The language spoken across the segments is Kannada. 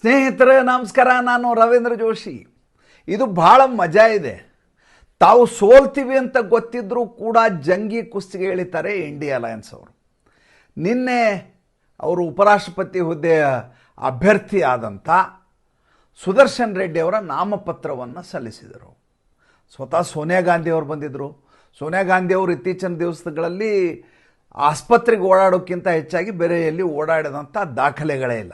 ಸ್ನೇಹಿತರೆ, ನಮಸ್ಕಾರ, ನಾನು ರವೀಂದ್ರ ಜೋಶಿ. ಇದು ಭಾಳ ಮಜಾ ಇದೆ. ತಾವು ಸೋಲ್ತೀವಿ ಅಂತ ಗೊತ್ತಿದ್ದರೂ ಕೂಡ ಜಂಗಿ ಕುಸ್ತಿಗೆ ಹೇಳಿತಾರೆ ಇಂಡಿಯಾ ಅಲಯನ್ಸ್ ಅವರು. ನಿನ್ನೆ ಅವರು ಉಪರಾಷ್ಟ್ರಪತಿ ಹುದ್ದೆಯ ಅಭ್ಯರ್ಥಿ ಆದಂಥ ಸುದರ್ಶನ್ ರೆಡ್ಡಿ ಅವರ ನಾಮಪತ್ರವನ್ನು ಸಲ್ಲಿಸಿದರು. ಸ್ವತಃ ಸೋನಿಯಾ ಗಾಂಧಿ ಅವರು ಬಂದಿದ್ದರು ಸೋನಿಯಾ ಗಾಂಧಿ ಅವರು ಇತ್ತೀಚಿನ ದಿವಸಗಳಲ್ಲಿ ಆಸ್ಪತ್ರೆಗೆ ಓಡಾಡೋಕ್ಕಿಂತ ಹೆಚ್ಚಾಗಿ ಬೇರೆ ಎಲ್ಲಿ ಓಡಾಡಿದಂಥ ದಾಖಲೆಗಳೇ ಇಲ್ಲ.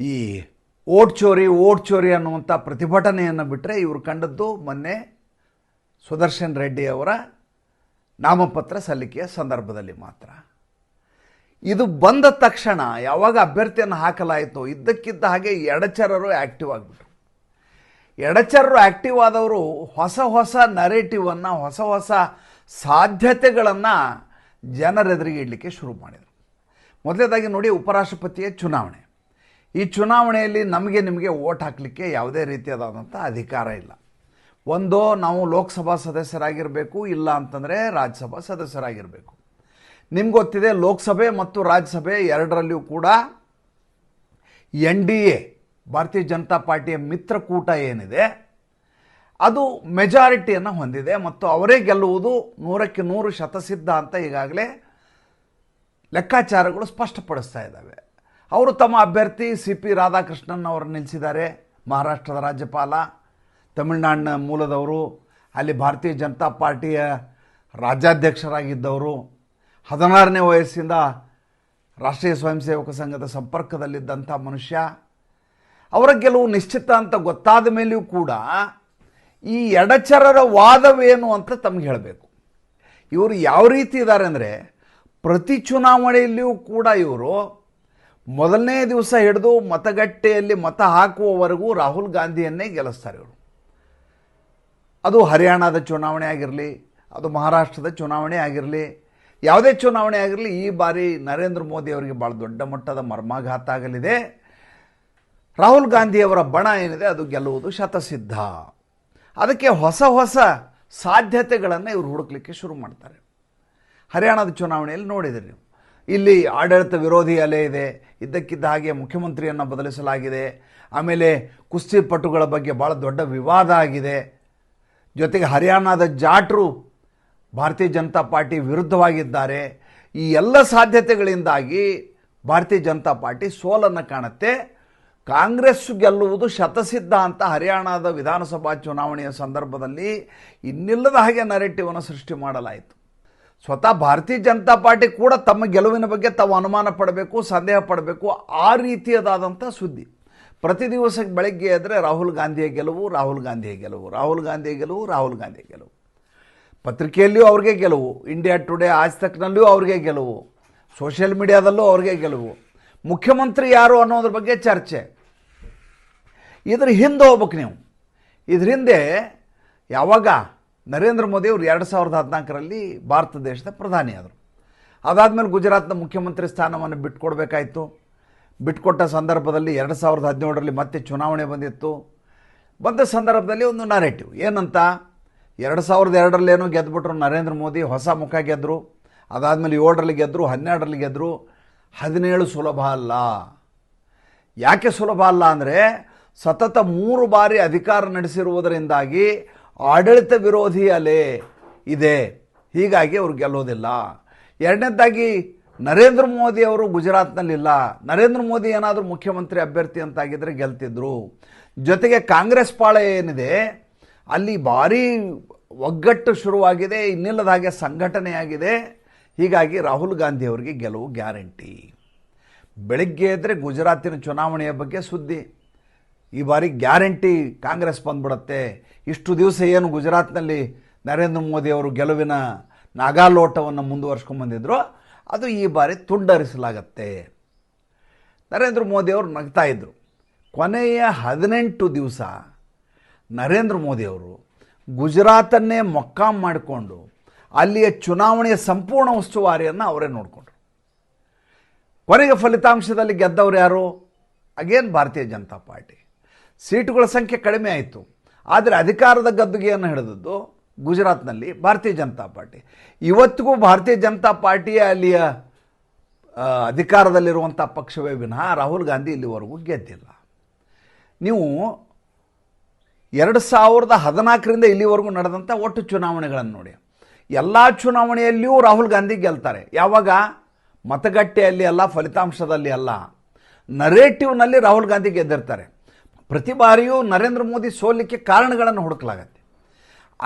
ಈ ಓಟ್ ಚೋರಿ ಓಟ್ ಚೋರಿ ಅನ್ನುವಂಥ ಪ್ರತಿಭಟನೆಯನ್ನು ಬಿಟ್ಟರೆ ಇವರು ಕಂಡದ್ದು ಮೊನ್ನೆ ಸುದರ್ಶನ್ ರೆಡ್ಡಿ ಅವರ ನಾಮಪತ್ರ ಸಲ್ಲಿಕೆಯ ಸಂದರ್ಭದಲ್ಲಿ ಮಾತ್ರ. ಇದು ಬಂದ ತಕ್ಷಣ ಯಾವಾಗ ಅಭ್ಯರ್ಥಿಯನ್ನು ಹಾಕಲಾಯಿತು ಇದ್ದಕ್ಕಿದ್ದ ಹಾಗೆ ಎಡಚರರು ಆ್ಯಕ್ಟಿವ್ ಆಗಿಬಿಟ್ರು. ಎಡಚರರು ಆ್ಯಕ್ಟಿವ್ ಆದವರು ಹೊಸ ಹೊಸ ನರೇಟಿವನ್ನು, ಹೊಸ ಹೊಸ ಸಾಧ್ಯತೆಗಳನ್ನು ಜನರೆದುರಿಗೆ ಇಡಲಿಕ್ಕೆ ಶುರು ಮಾಡಿದರು. ಮೊದಲನೇದಾಗಿ ನೋಡಿ ಉಪರಾಷ್ಟ್ರಪತಿಯ ಚುನಾವಣೆ. ಈ ಚುನಾವಣೆಯಲ್ಲಿ ನಮಗೆ ನಿಮಗೆ ಓಟ್ ಹಾಕಲಿಕ್ಕೆ ಯಾವುದೇ ರೀತಿಯಾದಂಥ ಅಧಿಕಾರ ಇಲ್ಲ. ಒಂದು ನಾವು ಲೋಕಸಭಾ ಸದಸ್ಯರಾಗಿರಬೇಕು, ಇಲ್ಲ ಅಂತಂದರೆ ರಾಜ್ಯಸಭಾ ಸದಸ್ಯರಾಗಿರಬೇಕು. ನಿಮ್ಗೆ ಗೊತ್ತಿದೆ, ಲೋಕಸಭೆ ಮತ್ತು ರಾಜ್ಯಸಭೆ ಎರಡರಲ್ಲಿಯೂ ಕೂಡ ಎನ್ ಡಿ ಎ, ಭಾರತೀಯ ಜನತಾ ಪಾರ್ಟಿಯ ಮಿತ್ರಕೂಟ ಏನಿದೆ, ಅದು ಮೆಜಾರಿಟಿಯನ್ನು ಹೊಂದಿದೆ ಮತ್ತು ಅವರೇ ಗೆಲ್ಲುವುದು ನೂರಕ್ಕೆ ನೂರು ಶತಸಿದ್ಧ ಅಂತ ಈಗಾಗಲೇ ಲೆಕ್ಕಾಚಾರಗಳು ಸ್ಪಷ್ಟಪಡಿಸ್ತಾ ಇದ್ದಾವೆ. ಅವರು ತಮ್ಮ ಅಭ್ಯರ್ಥಿ ಸಿ ಪಿ ರಾಧಾಕೃಷ್ಣನ್ ಅವರು ನಿಲ್ಲಿಸಿದ್ದಾರೆ ಮಹಾರಾಷ್ಟ್ರದ ರಾಜ್ಯಪಾಲ, ತಮಿಳುನಾಡಿನ ಮೂಲದವರು, ಅಲ್ಲಿ ಭಾರತೀಯ ಜನತಾ ಪಾರ್ಟಿಯ ರಾಜ್ಯಾಧ್ಯಕ್ಷರಾಗಿದ್ದವರು, ಹದಿನಾರನೇ ವಯಸ್ಸಿಂದ ರಾಷ್ಟ್ರೀಯ ಸ್ವಯಂ ಸೇವಕ ಸಂಘದ ಸಂಪರ್ಕದಲ್ಲಿದ್ದಂಥ ಮನುಷ್ಯ. ಅವರ ಗೆಲುವು ನಿಶ್ಚಿತ ಅಂತ ಗೊತ್ತಾದ ಮೇಲೆಯೂ ಕೂಡ ಈ ಎಡಚರರ ವಾದವೇನು ಅಂತ ತಮಗೆ ಹೇಳಬೇಕು. ಇವರು ಯಾವ ರೀತಿ ಇದ್ದಾರೆ ಅಂದರೆ ಪ್ರತಿ ಚುನಾವಣೆಯಲ್ಲಿಯೂ ಕೂಡ ಇವರು ಮೊದಲನೇ ದಿವಸ ಹಿಡಿದು ಮತಗಟ್ಟೆಯಲ್ಲಿ ಮತ ಹಾಕುವವರೆಗೂ ರಾಹುಲ್ ಗಾಂಧಿಯನ್ನೇ ಗೆಲ್ಲಿಸ್ತಾರೆ ಇವರು. ಅದು ಹರಿಯಾಣದ ಚುನಾವಣೆ ಆಗಿರಲಿ, ಅದು ಮಹಾರಾಷ್ಟ್ರದ ಚುನಾವಣೆ ಆಗಿರಲಿ, ಯಾವುದೇ ಚುನಾವಣೆ ಆಗಿರಲಿ ಈ ಬಾರಿ ನರೇಂದ್ರ ಮೋದಿ ಅವರಿಗೆ ಭಾಳ ದೊಡ್ಡ ಮಟ್ಟದ ಮರ್ಮಾಘಾತ ಆಗಲಿದೆ. ರಾಹುಲ್ ಗಾಂಧಿಯವರ ಬಣ ಏನಿದೆ, ಅದು ಗೆಲ್ಲುವುದು ಶತಸಿದ್ಧ. ಅದಕ್ಕೆ ಹೊಸ ಹೊಸ ಸಾಧ್ಯತೆಗಳನ್ನು ಇವರು ಹುಡುಕ್ಲಿಕ್ಕೆ ಶುರು ಮಾಡ್ತಾರೆ. ಹರಿಯಾಣದ ಚುನಾವಣೆಯಲ್ಲಿ ನೋಡಿದಿರಿ ನೀವು. ಇಲ್ಲಿ ಆಡಳಿತ ವಿರೋಧಿ ಅಲೆ ಇದೆ. ಇದ್ದಕ್ಕಿದ್ದ ಹಾಗೆ ಮುಖ್ಯಮಂತ್ರಿಯನ್ನು ಬದಲಿಸಲಾಗಿದೆ. ಆಮೇಲೆ ಕುಸ್ತಿಪಟುಗಳ ಬಗ್ಗೆ ಭಾಳ ದೊಡ್ಡ ವಿವಾದ ಆಗಿದೆ. ಜೊತೆಗೆ ಹರಿಯಾಣದ ಜಾಟ್ರು ಭಾರತೀಯ ಜನತಾ ಪಾರ್ಟಿ ವಿರುದ್ಧವಾಗಿದ್ದಾರೆ. ಈ ಎಲ್ಲ ಸಾಧ್ಯತೆಗಳಿಂದಾಗಿ ಭಾರತೀಯ ಜನತಾ ಪಾರ್ಟಿ ಸೋಲನ್ನು ಕಾಣುತ್ತೆ. ಕಾಂಗ್ರೆಸ್ ಗೆಲ್ಲುವುದು ಶತಸಿದ್ಧ ಅಂತ ಹರಿಯಾಣದ ವಿಧಾನಸಭಾ ಚುನಾವಣೆಯ ಸಂದರ್ಭದಲ್ಲಿ ಇನ್ನಿಲ್ಲದ ಹಾಗೆ ನರೇಟಿವನ್ನು ಸೃಷ್ಟಿ ಮಾಡಲಾಯಿತು. ಸ್ವತಃ ಭಾರತೀಯ ಜನತಾ ಪಾರ್ಟಿ ಕೂಡ ತಮ್ಮ ಗೆಲುವಿನ ಬಗ್ಗೆ ತಾವು ಅನುಮಾನ ಪಡಬೇಕು, ಸಂದೇಹ ಪಡಬೇಕು. ಆ ರೀತಿಯದಾದಂಥ ಸುದ್ದಿ. ಪ್ರತಿ ದಿವಸಕ್ಕೆ ಬೆಳಗ್ಗೆ ಆದರೆ ರಾಹುಲ್ ಗಾಂಧಿಯ ಗೆಲುವು, ರಾಹುಲ್ ಗಾಂಧಿಯ ಗೆಲುವು, ರಾಹುಲ್ ಗಾಂಧಿಯ ಗೆಲುವು, ರಾಹುಲ್ ಗಾಂಧಿಯ ಗೆಲುವು. ಪತ್ರಿಕೆಯಲ್ಲಿಯೂ ಅವ್ರಿಗೆ ಗೆಲುವು. ಇಂಡಿಯಾ ಟುಡೇ ಆಜ್ ತಕ್ನಲ್ಲಿಯೂ ಅವ್ರಿಗೆ ಗೆಲುವು. ಸೋಷಿಯಲ್ ಮೀಡಿಯಾದಲ್ಲೂ ಅವ್ರಿಗೆ ಗೆಲುವು. ಮುಖ್ಯಮಂತ್ರಿ ಯಾರು ಅನ್ನೋದ್ರ ಬಗ್ಗೆ ಚರ್ಚೆ. ಇದ್ರ ಹಿಂದೆ ಹೋಗ್ಬೇಕು ನೀವು. ಇದ್ರ ಹಿಂದೆ ಯಾವಾಗ ನರೇಂದ್ರ ಮೋದಿ ಅವರು ಎರಡು ಸಾವಿರದ ಹದಿನಾಲ್ಕರಲ್ಲಿ ಭಾರತ ದೇಶದ ಪ್ರಧಾನಿಯಾದರು. ಅದಾದಮೇಲೆ ಗುಜರಾತ್ನ ಮುಖ್ಯಮಂತ್ರಿ ಸ್ಥಾನವನ್ನು ಬಿಟ್ಕೊಡ್ಬೇಕಾಯಿತು. ಬಿಟ್ಕೊಟ್ಟ ಸಂದರ್ಭದಲ್ಲಿ ಎರಡು ಸಾವಿರದ ಹದಿನೇಳರಲ್ಲಿ ಮತ್ತೆ ಚುನಾವಣೆ ಬಂದಿತ್ತು. ಬಂದ ಸಂದರ್ಭದಲ್ಲಿ ಒಂದು ನರೇಟಿವ್ ಏನಂತ? ಎರಡು ಸಾವಿರದ ಎರಡರಲ್ಲೇನೋ ಗೆದ್ದುಬಿಟ್ರು ನರೇಂದ್ರ ಮೋದಿ, ಹೊಸ ಮುಖ ಗೆದ್ದರು ಅದಾದಮೇಲೆ ಏಳರಲ್ಲಿ ಗೆದ್ದರು ಹನ್ನೆರಡರಲ್ಲಿ ಗೆದ್ದರು ಹದಿನೇಳು ಸುಲಭ ಅಲ್ಲ. ಯಾಕೆ ಸುಲಭ ಅಲ್ಲ ಅಂದರೆ ಸತತ ಮೂರು ಬಾರಿ ಅಧಿಕಾರ ನಡೆಸಿರುವುದರಿಂದಾಗಿ ಆಡಳಿತ ವಿರೋಧಿ ಅಲೆ ಇದೆ. ಹೀಗಾಗಿ ಅವರು ಗೆಲ್ಲೋದಿಲ್ಲ. ಎರಡನೇದಾಗಿ ನರೇಂದ್ರ ಮೋದಿ ಅವರು ಗುಜರಾತ್ನಲ್ಲಿಲ್ಲ. ನರೇಂದ್ರ ಮೋದಿ ಏನಾದರೂ ಮುಖ್ಯಮಂತ್ರಿ ಅಭ್ಯರ್ಥಿ ಅಂತಾಗಿದ್ದರೆ ಗೆಲ್ತಿದ್ರು. ಜೊತೆಗೆ ಕಾಂಗ್ರೆಸ್ ಪಾಳೆ ಏನಿದೆ, ಅಲ್ಲಿ ಭಾರೀ ಒಗ್ಗಟ್ಟು ಶುರುವಾಗಿದೆ, ಇನ್ನಿಲ್ಲದ ಹಾಗೆ ಸಂಘಟನೆಯಾಗಿದೆ. ಹೀಗಾಗಿ ರಾಹುಲ್ ಗಾಂಧಿ ಅವರಿಗೆ ಗೆಲುವು ಗ್ಯಾರಂಟಿ. ಬೆಳಗ್ಗೆ ಎದ್ದರೆ ಗುಜರಾತಿನ ಚುನಾವಣೆಯ ಬಗ್ಗೆ ಸುದ್ದಿ. ಈ ಬಾರಿ ಗ್ಯಾರಂಟಿ ಕಾಂಗ್ರೆಸ್ ಬಂದ್ಬಿಡುತ್ತೆ. ಇಷ್ಟು ದಿವಸ ಏನು ಗುಜರಾತ್ನಲ್ಲಿ ನರೇಂದ್ರ ಮೋದಿ ಅವರು ಗೆಲುವಿನ ನಾಗಾಲೋಟವನ್ನು ಮುಂದುವರ್ಸ್ಕೊಂಡ್ಬಂದಿದ್ರು ಅದು ಈ ಬಾರಿ ತುಂಡರಿಸಲಾಗತ್ತೆ. ನರೇಂದ್ರ ಮೋದಿ ಅವರು ನಗ್ತಾ ಇದ್ದರು ಕೊನೆಯ ಹದಿನೆಂಟು ದಿವಸ ನರೇಂದ್ರ ಮೋದಿಯವರು ಗುಜರಾತನ್ನೇ ಮೊಕ್ಕಾಂ ಮಾಡಿಕೊಂಡು ಅಲ್ಲಿಯ ಚುನಾವಣೆಯ ಸಂಪೂರ್ಣ ಉಸ್ತುವಾರಿಯನ್ನು ಅವರೇ ನೋಡಿಕೊಂಡ್ರು. ಕೊನೆಗೆ ಫಲಿತಾಂಶದಲ್ಲಿ ಗೆದ್ದವರು ಯಾರು? ಅಗೇನ್ ಭಾರತೀಯ ಜನತಾ ಪಾರ್ಟಿ. ಸೀಟುಗಳ ಸಂಖ್ಯೆ ಕಡಿಮೆ ಆಯಿತು. ಆದರೆ ಅಧಿಕಾರದ ಗದ್ದುಗೆಯನ್ನು ಹಿಡಿದದ್ದು ಗುಜರಾತ್ನಲ್ಲಿ ಭಾರತೀಯ ಜನತಾ ಪಾರ್ಟಿ. ಇವತ್ತಿಗೂ ಭಾರತೀಯ ಜನತಾ ಪಾರ್ಟಿಯ ಅಲ್ಲಿಯ ಅಧಿಕಾರದಲ್ಲಿರುವಂಥ ಪಕ್ಷವೇ ವಿನಃ ರಾಹುಲ್ ಗಾಂಧಿ ಇಲ್ಲಿವರೆಗೂ ಗೆದ್ದಿಲ್ಲ. ನೀವು ಎರಡು ಸಾವಿರದ ಹದಿನಾಲ್ಕರಿಂದ ಇಲ್ಲಿವರೆಗೂ ನಡೆದಂಥ ಒಟ್ಟು ಚುನಾವಣೆಗಳನ್ನು ನೋಡಿ. ಎಲ್ಲ ಚುನಾವಣೆಯಲ್ಲಿಯೂ ರಾಹುಲ್ ಗಾಂಧಿ ಗೆಲ್ತಾರೆ. ಯಾವಾಗ? ಮತಗಟ್ಟೆಯಲ್ಲಿ ಅಲ್ಲ, ಫಲಿತಾಂಶದಲ್ಲಿ ಅಲ್ಲ. ನರೇಟಿವ್ನಲ್ಲಿ ರಾಹುಲ್ ಗಾಂಧಿ ಗೆದ್ದಿರ್ತಾರೆ. ಪ್ರತಿ ಬಾರಿಯೂ ನರೇಂದ್ರ ಮೋದಿ ಸೋಲಿಕ್ಕೆ ಕಾರಣಗಳನ್ನು ಹುಡುಕಲಾಗತ್ತೆ.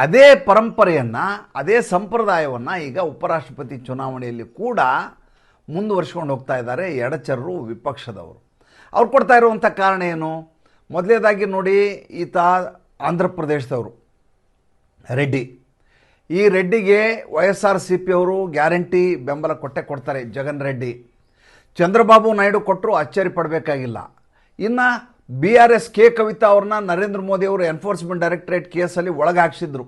ಅದೇ ಪರಂಪರೆಯನ್ನು, ಅದೇ ಸಂಪ್ರದಾಯವನ್ನು ಈಗ ಉಪರಾಷ್ಟ್ರಪತಿ ಚುನಾವಣೆಯಲ್ಲಿ ಕೂಡ ಮುಂದುವರ್ಸ್ಕೊಂಡು ಹೋಗ್ತಾ ಇದ್ದಾರೆ ಎಡಚರರು ವಿಪಕ್ಷದವರು. ಅವ್ರು ಕೊಡ್ತಾ ಇರುವಂಥ ಕಾರಣ ಏನು? ಮೊದಲನೇದಾಗಿ ನೋಡಿ ಈತ ಆಂಧ್ರ ಪ್ರದೇಶದವರು ರೆಡ್ಡಿ. ಈ ರೆಡ್ಡಿಗೆ Y S R C P ಅವರು ಗ್ಯಾರಂಟಿ ಬೆಂಬಲ ಕೊಟ್ಟೆ ಕೊಡ್ತಾರೆ ಜಗನ್ ರೆಡ್ಡಿ. ಚಂದ್ರಬಾಬು ನಾಯ್ಡು ಕೊಟ್ಟರು ಅಚ್ಚರಿ ಪಡಬೇಕಾಗಿಲ್ಲ. ಇನ್ನು B R S K Kavitha ಅವ್ರನ್ನ ನರೇಂದ್ರ ಮೋದಿ ಅವರು ಎನ್ಫೋರ್ಸ್ಮೆಂಟ್ ಡೈರೆಕ್ಟರೇಟ್ ಕೇಸಲ್ಲಿ ಒಳಗಾಕ್ಸಿದ್ರು.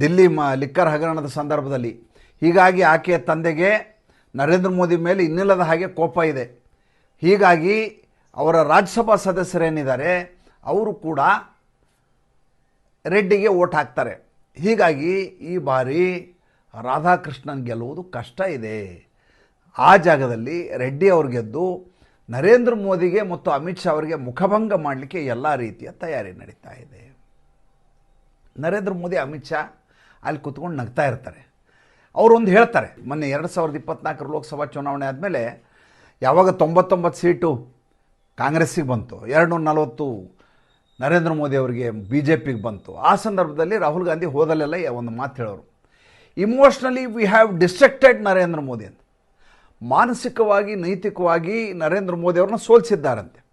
ದಿಲ್ಲಿ ಮ, ಲಿಕ್ಕರ್ ಹಗರಣದ ಸಂದರ್ಭದಲ್ಲಿ. ಹೀಗಾಗಿ ಆಕೆಯ ತಂದೆಗೆ ನರೇಂದ್ರ ಮೋದಿ ಮೇಲೆ ಇನ್ನಿಲ್ಲದ ಹಾಗೆ ಕೋಪ ಇದೆ. ಹೀಗಾಗಿ ಅವರ ರಾಜ್ಯಸಭಾ ಸದಸ್ಯರೇನಿದ್ದಾರೆ, ಅವರು ಕೂಡ ರೆಡ್ಡಿಗೆ ಓಟ್ ಹಾಕ್ತಾರೆ. ಹೀಗಾಗಿ ಈ ಬಾರಿ ರಾಧಾಕೃಷ್ಣನ್ ಗೆಲ್ಲುವುದು ಕಷ್ಟ ಇದೆ. ಆ ಜಾಗದಲ್ಲಿ ರೆಡ್ಡಿ ಅವ್ರು ಗೆದ್ದು ನರೇಂದ್ರ ಮೋದಿಗೆ ಮತ್ತು ಅಮಿತ್ ಶಾ ಅವರಿಗೆ ಮುಖಭಂಗ ಮಾಡಲಿಕ್ಕೆ ಎಲ್ಲ ರೀತಿಯ ತಯಾರಿ ನಡೀತಾ ಇದೆ. ನರೇಂದ್ರ ಮೋದಿ, ಅಮಿತ್ ಶಾ ಅಲ್ಲಿ ಕೂತ್ಕೊಂಡು ನಗ್ತಾ ಇರ್ತಾರೆ. ಅವರೊಂದು ಹೇಳ್ತಾರೆ, ಮೊನ್ನೆ ಎರಡು ಸಾವಿರದ ಇಪ್ಪತ್ನಾಲ್ಕರ ಲೋಕಸಭಾ ಚುನಾವಣೆ ಆದಮೇಲೆ ಯಾವಾಗ ತೊಂಬತ್ತೊಂಬತ್ತು ಸೀಟು ಕಾಂಗ್ರೆಸ್ಸಿಗೆ ಬಂತು, ಎರಡು ನಲವತ್ತು ನರೇಂದ್ರ ಮೋದಿ ಅವರಿಗೆ ಬಿ ಜೆ ಪಿಗೆ ಬಂತು, ಆ ಸಂದರ್ಭದಲ್ಲಿ ರಾಹುಲ್ ಗಾಂಧಿ ಹೋದಲ್ಲೆಲ್ಲ ಒಂದು ಮಾತು ಹೇಳೋರು. Emotionally we have destructed Narendra Modi ಅಂತ. ಮಾನಸಿಕವಾಗಿ, ನೈತಿಕವಾಗಿ ನರೇಂದ್ರ ಮೋದಿ ಅವ್ರನ್ನ ಸೋಲಿಸಿದ್ದಾರಂತೆ.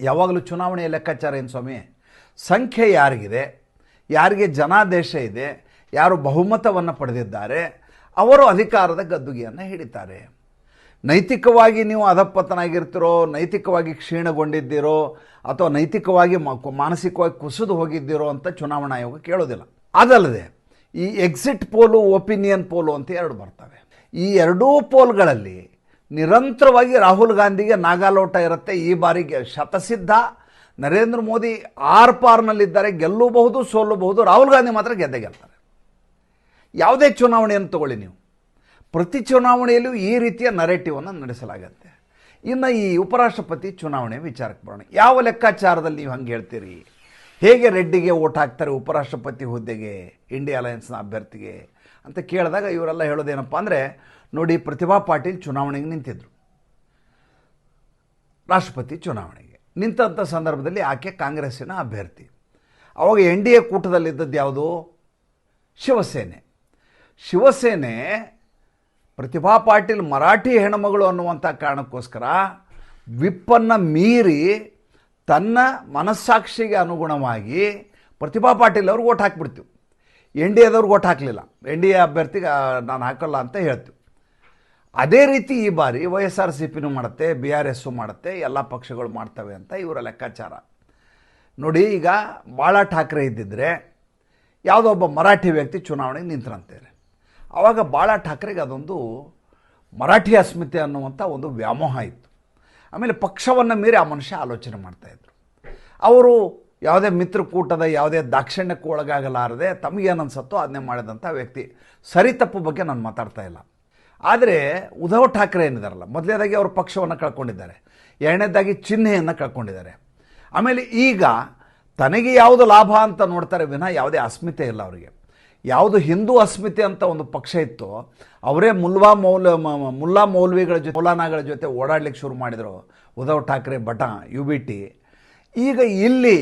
ಯಾವಾಗಲೂ ಚುನಾವಣೆಯ ಲೆಕ್ಕಾಚಾರ ಏನು ಸ್ವಾಮಿ? ಸಂಖ್ಯೆ ಯಾರಿಗಿದೆ? ಯಾರಿಗೆ ಜನಾದೇಶ ಇದೆ? ಯಾರು ಬಹುಮತವನ್ನು ಪಡೆದಿದ್ದಾರೆ? ಅವರು ಅಧಿಕಾರದ ಗದ್ದುಗೆಯನ್ನು ಹಿಡಿತಾರೆ. ನೈತಿಕವಾಗಿ ನೀವು ಅಧಪತನಾಗಿರ್ತಿರೋ, ನೈತಿಕವಾಗಿ ಕ್ಷೀಣಗೊಂಡಿದ್ದೀರೋ, ಅಥವಾ ನೈತಿಕವಾಗಿ ಮಾನಸಿಕವಾಗಿ ಕುಸಿದು ಹೋಗಿದ್ದೀರೋ ಅಂತ ಚುನಾವಣಾ ಆಯೋಗ ಕೇಳೋದಿಲ್ಲ. ಅದಲ್ಲದೆ ಈ ಎಕ್ಸಿಟ್ ಪೋಲು ಒಪಿನಿಯನ್ ಪೋಲು ಅಂತ ಎರಡು ಬರ್ತವೆ. ಈ ಎರಡೂ ಪೋಲ್ಗಳಲ್ಲಿ ನಿರಂತರವಾಗಿ ರಾಹುಲ್ ಗಾಂಧಿಗೆ ನಾಗಾಲೋಟ ಇರುತ್ತೆ. ಈ ಬಾರಿಗೆ ಶತಸಿದ್ಧ. ನರೇಂದ್ರ ಮೋದಿ ಆರ್ ಪಾರ್ನಲ್ಲಿದ್ದಾರೆ. ಗೆಲ್ಲಬಹುದು, ಸೋಲಬಹುದು. ರಾಹುಲ್ ಗಾಂಧಿ ಮಾತ್ರ ಗೆದ್ದೆ ಗೆಲ್ತಾರೆ. ಯಾವುದೇ ಚುನಾವಣೆಯನ್ನು ತಗೊಳ್ಳಿ ನೀವು. ಪ್ರತಿ ಚುನಾವಣೆಯಲ್ಲೂ ಈ ರೀತಿಯ ನರೇಟಿವನ್ನು ನಡೆಸಲಾಗತ್ತೆ. ಇನ್ನು ಈ ಉಪರಾಷ್ಟ್ರಪತಿ ಚುನಾವಣೆ ವಿಚಾರಕ್ಕೆ ಬರೋಣ. ಯಾವ ಲೆಕ್ಕಾಚಾರದಲ್ಲಿ ನೀವು ಹಂಗೆ ಹೇಳ್ತೀರಿ? ಹೇಗೆ ರೆಡ್ಡಿಗೆ ಓಟ್ ಹಾಕ್ತಾರೆ ಉಪರಾಷ್ಟ್ರಪತಿ ಹುದ್ದೆಗೆ, ಇಂಡಿಯಾ ಅಲಯನ್ಸ್ನ ಅಭ್ಯರ್ಥಿಗೆ? ಅಂತ ಕೇಳಿದಾಗ ಇವರೆಲ್ಲ ಹೇಳೋದೇನಪ್ಪ ಅಂದರೆ, ನೋಡಿ ಪ್ರತಿಭಾ ಪಾಟೀಲ್ ಚುನಾವಣೆಗೆ ನಿಂತಿದ್ರು. ರಾಷ್ಟ್ರಪತಿ ಚುನಾವಣೆಗೆ. ನಿಂತಂಥ ಸಂದರ್ಭದಲ್ಲಿ ಆಕೆ ಕಾಂಗ್ರೆಸ್ಸಿನ ಅಭ್ಯರ್ಥಿ. ಅವಾಗ ಎನ್ ಡಿ ಎ ಕೂಟದಲ್ಲಿದ್ದದ್ದು ಯಾವುದು? ಶಿವಸೇನೆ. ಶಿವಸೇನೆ ಪ್ರತಿಭಾ ಪಾಟೀಲ್ ಮರಾಠಿ ಹೆಣ್ಣುಮಗಳು ಅನ್ನುವಂಥ ಕಾರಣಕ್ಕೋಸ್ಕರ ವಿಪ್ಪನ್ನು ಮೀರಿ ತನ್ನ ಮನಸ್ಸಾಕ್ಷಿಗೆ ಅನುಗುಣವಾಗಿ ಪ್ರತಿಭಾ ಪಾಟೀಲ್ ಅವ್ರಿಗೆ ಓಟ್ ಹಾಕ್ಬಿಡ್ತೀವಿ ಎನ್ ಡಿ ಎದವ್ರಿಗೆ ಓಟ್ ಹಾಕಲಿಲ್ಲ. ಎನ್ ಡಿ ಎ ಅಭ್ಯರ್ಥಿಗೆ ನಾನು ಹಾಕಲ್ಲ ಅಂತ ಹೇಳ್ತೀವಿ. ಅದೇ ರೀತಿ ಈ ಬಾರಿ ವೈ ಎಸ್ ಆರ್ ಸಿ ಪಿನೂ ಮಾಡುತ್ತೆ, ಬಿ ಆರ್ ಎಸ್ಸು ಮಾಡುತ್ತೆ, ಎಲ್ಲ ಪಕ್ಷಗಳು ಮಾಡ್ತವೆ ಅಂತ ಇವರ ಲೆಕ್ಕಾಚಾರ. ನೋಡಿ, ಈಗ ಬಾಳ ಠಾಕ್ರೆ ಇದ್ದಿದ್ರೆ ಯಾವುದೋ ಒಬ್ಬ ಮರಾಠಿ ವ್ಯಕ್ತಿ ಚುನಾವಣೆಗೆ ನಿಂತರಂತೇವೆ ಆವಾಗ ಬಾಳ ಠಾಕ್ರೆಗೆ ಅದೊಂದು ಮರಾಠಿ ಅಸ್ಮಿತೆ ಅನ್ನುವಂಥ ಒಂದು ವ್ಯಾಮೋಹ ಇತ್ತು. ಆಮೇಲೆ ಪಕ್ಷವನ್ನು ಮೀರಿ ಆ ಮನುಷ್ಯ ಆಲೋಚನೆ ಮಾಡ್ತಾಯಿದ್ರು ಅವರು ಯಾವುದೇ ಮಿತ್ರಕೂಟದ ಯಾವುದೇ ದಾಕ್ಷಿಣ್ಯಕ್ಕೂ ಒಳಗಾಗಲಾರದೆ ತಮಗೇನು ಅನ್ಸತ್ತೋ ಅದನ್ನೇ ಮಾಡಿದಂಥ ವ್ಯಕ್ತಿ. ಸರಿ ತಪ್ಪು ಬಗ್ಗೆ ನಾನು ಮಾತಾಡ್ತಾ ಇಲ್ಲ. ಆದರೆ ಉದ್ಧವ್ ಠಾಕ್ರೆ ಏನಿದಾರಲ್ಲ ಮೊದಲನೇದಾಗಿ ಅವರು ಪಕ್ಷವನ್ನು ಕಳ್ಕೊಂಡಿದ್ದಾರೆ, ಎರಡನೇದಾಗಿ ಚಿಹ್ನೆಯನ್ನು ಕಳ್ಕೊಂಡಿದ್ದಾರೆ. ಆಮೇಲೆ ಈಗ ತನಗೆ ಯಾವುದು ಲಾಭ ಅಂತ ನೋಡ್ತಾರೆ ವಿನಃ ಯಾವುದೇ ಅಸ್ಮಿತೆ ಇಲ್ಲ ಅವರಿಗೆ. ಯಾವುದು ಹಿಂದೂ ಅಸ್ಮಿತೆ ಅಂತ ಒಂದು ಪಕ್ಷ ಇತ್ತು, ಅವರೇ ಮುಲ್ವಾ ಮೌಲ ಮುಲ್ಲಾ ಮೌಲ್ವಿಗಳ ಜೊತೆ, ಮೌಲಾನಾಗಳ ಜೊತೆ ಓಡಾಡ್ಲಿಕ್ಕೆ ಶುರು ಮಾಡಿದರು Uddhav Thackeray but U B T. ಈಗ ಇಲ್ಲಿ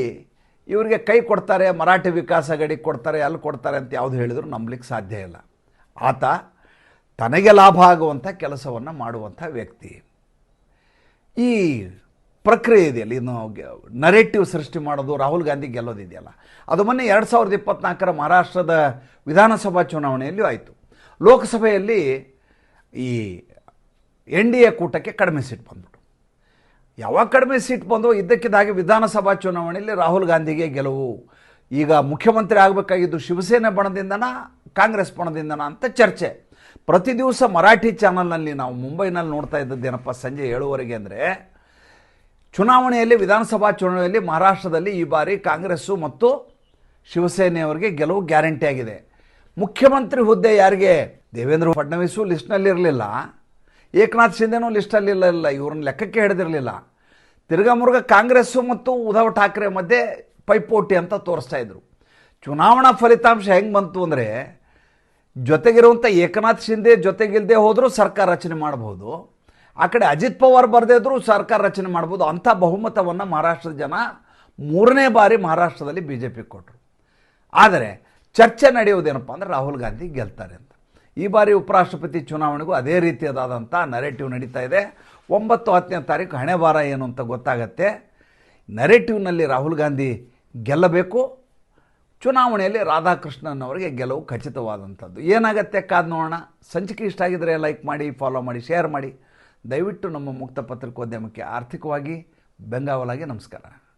ಇವರಿಗೆ ಕೈ ಕೊಡ್ತಾರೆ, ಮರಾಠಿ ವಿಕಾಸ ಗಡಿ ಕೊಡ್ತಾರೆ, ಅಲ್ಲಿ ಕೊಡ್ತಾರೆ ಅಂತ ಯಾವುದು ಹೇಳಿದ್ರು ನಂಬಲಿಕ್ಕೆ ಸಾಧ್ಯ ಇಲ್ಲ. ಆತ ತನಗೆ ಲಾಭ ಆಗುವಂಥ ಕೆಲಸವನ್ನು ಮಾಡುವಂಥ ವ್ಯಕ್ತಿ. ಈ ಪ್ರಕ್ರಿಯೆ ಇದೆಯಲ್ಲ, ಇನ್ನು ನರೇಟಿವ್ ಸೃಷ್ಟಿ ಮಾಡೋದು, ರಾಹುಲ್ ಗಾಂಧಿ ಗೆಲ್ಲೋದಿದೆಯಲ್ಲ. ಅದು ಮೊನ್ನೆ ಎರಡು ಸಾವಿರದ ಇಪ್ಪತ್ನಾಲ್ಕರ ಮಹಾರಾಷ್ಟ್ರದ ವಿಧಾನಸಭಾ ಚುನಾವಣೆಯಲ್ಲಿಯೂ ಆಯಿತು. ಲೋಕಸಭೆಯಲ್ಲಿ ಈ ಎನ್ ಡಿ ಎ ಕೂಟಕ್ಕೆ ಕಡಿಮೆ ಸಿಟ್ಟು ಬಂದ್ಬಿಟ್ಟು. ಯಾವಾಗ ಕಡಿಮೆ ಸೀಟ್ ಬಂದೋ ಇದ್ದಕ್ಕಿದ್ದಾಗೆ ವಿಧಾನಸಭಾ ಚುನಾವಣೆಯಲ್ಲಿ ರಾಹುಲ್ ಗಾಂಧಿಗೆ ಗೆಲುವು. ಈಗ ಮುಖ್ಯಮಂತ್ರಿ ಆಗಬೇಕಾಗಿದ್ದು ಶಿವಸೇನೆ ಬಣದಿಂದನಾ, ಕಾಂಗ್ರೆಸ್ ಬಣದಿಂದನ ಅಂತ ಚರ್ಚೆ. ಪ್ರತಿ ದಿವಸ ಮರಾಠಿ ಚಾನಲ್ನಲ್ಲಿ ನಾವು ಮುಂಬೈನಲ್ಲಿ ನೋಡ್ತಾ ಇದ್ದದ್ದೇನಪ್ಪ ಸಂಜೆ ಏಳುವರೆಗೆ ಅಂದರೆ ಚುನಾವಣೆಯಲ್ಲಿ, ವಿಧಾನಸಭಾ ಚುನಾವಣೆಯಲ್ಲಿ ಮಹಾರಾಷ್ಟ್ರದಲ್ಲಿ ಈ ಬಾರಿ ಕಾಂಗ್ರೆಸ್ಸು ಮತ್ತು ಶಿವಸೇನೆಯವರಿಗೆ ಗೆಲುವು ಗ್ಯಾರಂಟಿ ಆಗಿದೆ. ಮುಖ್ಯಮಂತ್ರಿ ಹುದ್ದೆ ಯಾರಿಗೆ? ದೇವೇಂದ್ರ ಫಡ್ನವೀಸು ಲಿಸ್ಟ್ನಲ್ಲಿರಲಿಲ್ಲ. ಏಕನಾಥ್ ಶಿಂದೆನೂ ಇಲ್ಲ ಇವ್ರನ್ನ ಲೆಕ್ಕಕ್ಕೆ ಹಿಡಿದಿರಲಿಲ್ಲ. ತಿರ್ಗಾ ಮುರುಗ ಕಾಂಗ್ರೆಸ್ಸು ಮತ್ತು ಉದ್ಧವ್ ಠಾಕ್ರೆ ಮಧ್ಯೆ ಪೈಪೋಟಿ ಅಂತ ತೋರಿಸ್ತಾ ಇದ್ರು. ಚುನಾವಣಾ ಫಲಿತಾಂಶ ಹೆಂಗೆ ಬಂತು ಅಂದರೆ ಜೊತೆಗಿರುವಂಥ ಏಕನಾಥ್ ಶಿಂದೆ ಜೊತೆಗಿಲ್ಲದೆ ಹೋದರೂ ಸರ್ಕಾರ ರಚನೆ ಮಾಡ್ಬೋದು ಆ ಕಡೆ ಅಜಿತ್ ಪವಾರ್ ಬರದೇ ಇದ್ರೂ ಸರ್ಕಾರ ರಚನೆ ಮಾಡ್ಬೋದು ಅಂಥ ಬಹುಮತವನ್ನು ಮಹಾರಾಷ್ಟ್ರದ ಜನ ಮೂರನೇ ಬಾರಿ ಮಹಾರಾಷ್ಟ್ರದಲ್ಲಿ ಬಿ ಜೆ ಪಿ ಕೊಟ್ಟರು ಆದರೆ ಚರ್ಚೆ ನಡೆಯುವುದೇನಪ್ಪ ಅಂದರೆ ರಾಹುಲ್ ಗಾಂಧಿ ಗೆಲ್ತಾರೆ ಅಂತ. ಈ ಬಾರಿ ಉಪರಾಷ್ಟ್ರಪತಿ ಚುನಾವಣೆಗೂ ಅದೇ ರೀತಿಯಾದಂಥ ನರೇಟಿವ್ ನಡೀತಾ ಇದೆ. ಒಂಬತ್ತು ಹತ್ತನೇ ತಾರೀಕು ಹಣೆ ಬಾರ ಏನು ಅಂತ ಗೊತ್ತಾಗತ್ತೆ. ನರೇಟಿವ್ನಲ್ಲಿ ರಾಹುಲ್ ಗಾಂಧಿ ಗೆಲ್ಲಬೇಕು. ಚುನಾವಣೆಯಲ್ಲಿ ರಾಧಾಕೃಷ್ಣನ್ ಅವರಿಗೆ ಗೆಲುವು ಖಚಿತವಾದಂಥದ್ದು. ಏನಾಗತ್ತೆ ಕಾದ್ ನೋಡೋಣ. ಸಂಚಿಕೆ ಇಷ್ಟ ಆಗಿದ್ರೆ ಲೈಕ್ ಮಾಡಿ ಫಾಲೋ ಮಾಡಿ ಶೇರ್ ಮಾಡಿ. ದಯವಿಟ್ಟು ನಮ್ಮ ಮುಕ್ತ ಪತ್ರಿಕೋದ್ಯಮಕ್ಕೆ ಆರ್ಥಿಕವಾಗಿ ಬೆಂಗಾವಲಾಗಿ ನಮಸ್ಕಾರ.